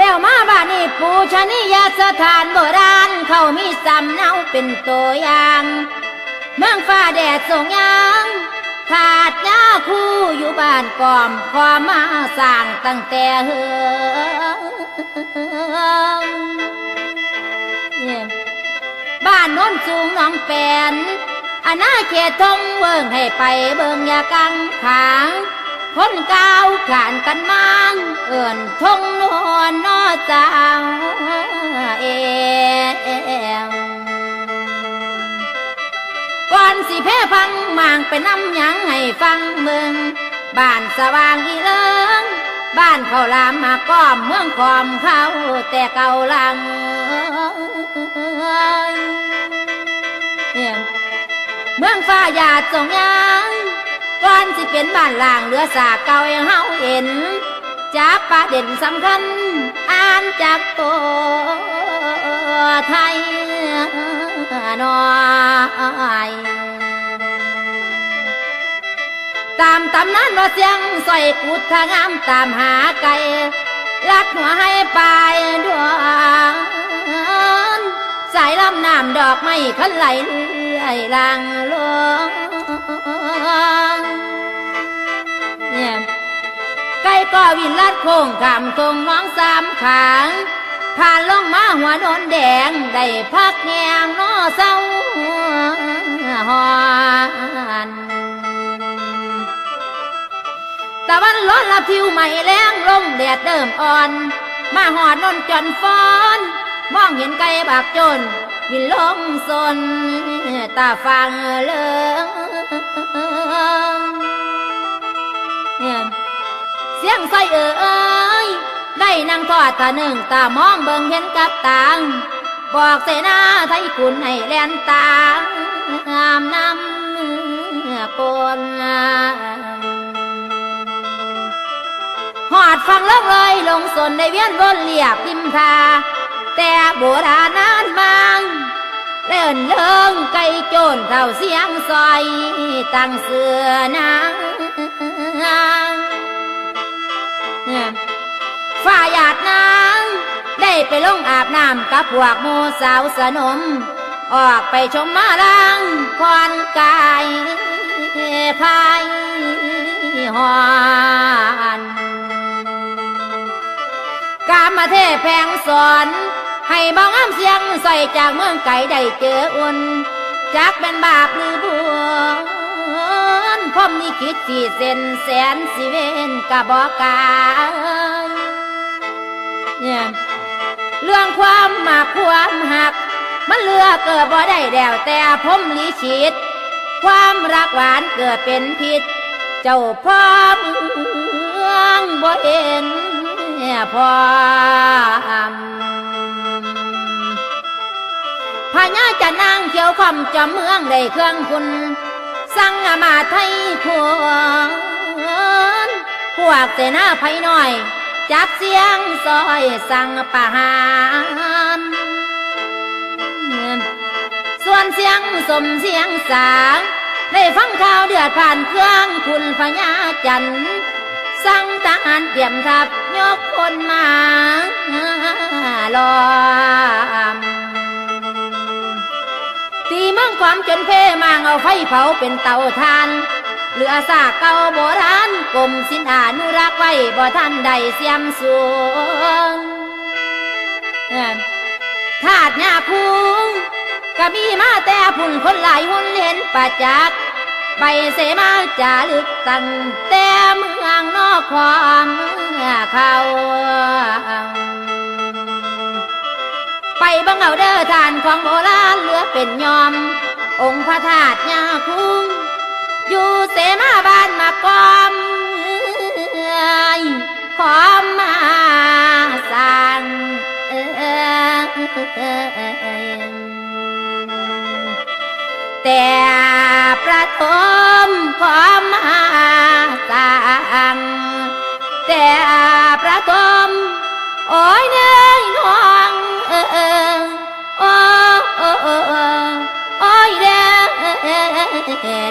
แล้วมาบ้านนี้ปูชนียสถานโบราณ เขามีสำเนาเป็นตัวอย่าง เมืองฟ้าแดดส่งยางขาดยาคู่อยู่บ้านกอมขอมาสร้างตั้งแต่เฮืองเนี่ยบ้านโน้นสูงน้องแปนอาณาเขตทงเวิงให้ไปเบิงยากังขางคนก้า ขานกันมางเอิ่นทงนวลนอจางเองก่อนสิเพพังมางไปน้ำหยังให้ฟังเมืองบ้านสว่างอีเลิงบ้านเขาลามมาก้อมเมืองคอมเขาแต่เก่าลังเมืองฟ้าหยาดส่งยาง ก่อนสิเป็นบ้านล่างเรือสากเก่ายังเฮาเห็นจากประเด็นสำคัญ อ่านจากตัวไทยน่อยตามตำนานว่าเสียงสอยกุดทางามตามหาไก่ลัดหัวให้ไปดวงสายลำน้ำดอกไม้คันไหลเลื่อยลางลง ก็วินลัดโค้งขามทงน้องสามขางผ่านลงมาหัวโดนแดง ได้พักแงงนอเศร้าหอนตะวันร้อนละผิวใหม่แรงลงแดดเดิมอ่อน มาหอดนนจนฟ้อน มองเห็นไก่บากจนวินลงสนตาฟังเลิงเนี่ย เสียงใส่เอ่ยได้นั่งทอดตาหนึ่งตามองเบิ่งเห็นกับตางบอกเสนาไทยคุณให้แลนตางามนำปนหอดฟังเลิกเลยลงสนได้เวียนวนเรียบริมทาแต่โบราณนานมางเล่นเลิงไก่โจนเท่าเสียงซอยตั้งเสือนาง เนี่ยฝ่าหยาดนางได้ไปลงอาบน้ำกับพวกโมสาวสนม ออกไปชมมาลังควันกายพายหอนกามาเทพแพงสอนให้บางอ้ำเสียงใส่จากเมืองไก่ได้เจออุ่นจากเป็นบาปหรือบุญ พรมนี่คิดสี่เส้นแสนสิเวนกะบอกกาเนี่ยเรื่องความมากความหัก มันเลือกเกิดบ่ได้แล้วแต่พมลิขิต ความรักหวานเกิดเป็นพิษ เจ้าพ่อเมืองบ่เห็นพอพญาจะนางเขียวคำจอมเมืองได้เครื่องคุณ สั่งมาไทยควรพวกเสนาภัยน้อย จับเสียงซอยสั่งประหารส่วนเสียงสมเสียงสางได้ฟังข่าวเดือดผ่านเครื่องคุณพญาจันทร์สั่งทหารเตรียมทัพยกคนมาล้อม ความจนเพ่มางเอาไฟเผาเป็นเตาทาน เหลือซากเก่าโบราณกลมสินอานุรักษ์ไว้บ่ท่านใดเสียมสูงธาตุหญ้าพุงก็มีมาแต่พุ่นคนหลายหุ่นเห็นประจักใบเสมาจาลึกตั้งแต่เมืองนอกความเขาไปบังเอาเด้อทานของโบราณเหลือเป็นยอม องค์พระธาตุยาคุ้งอยู่เสมาบ้านมากอมขอมาสั่งแต่ประทมขอมา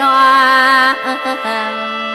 นอ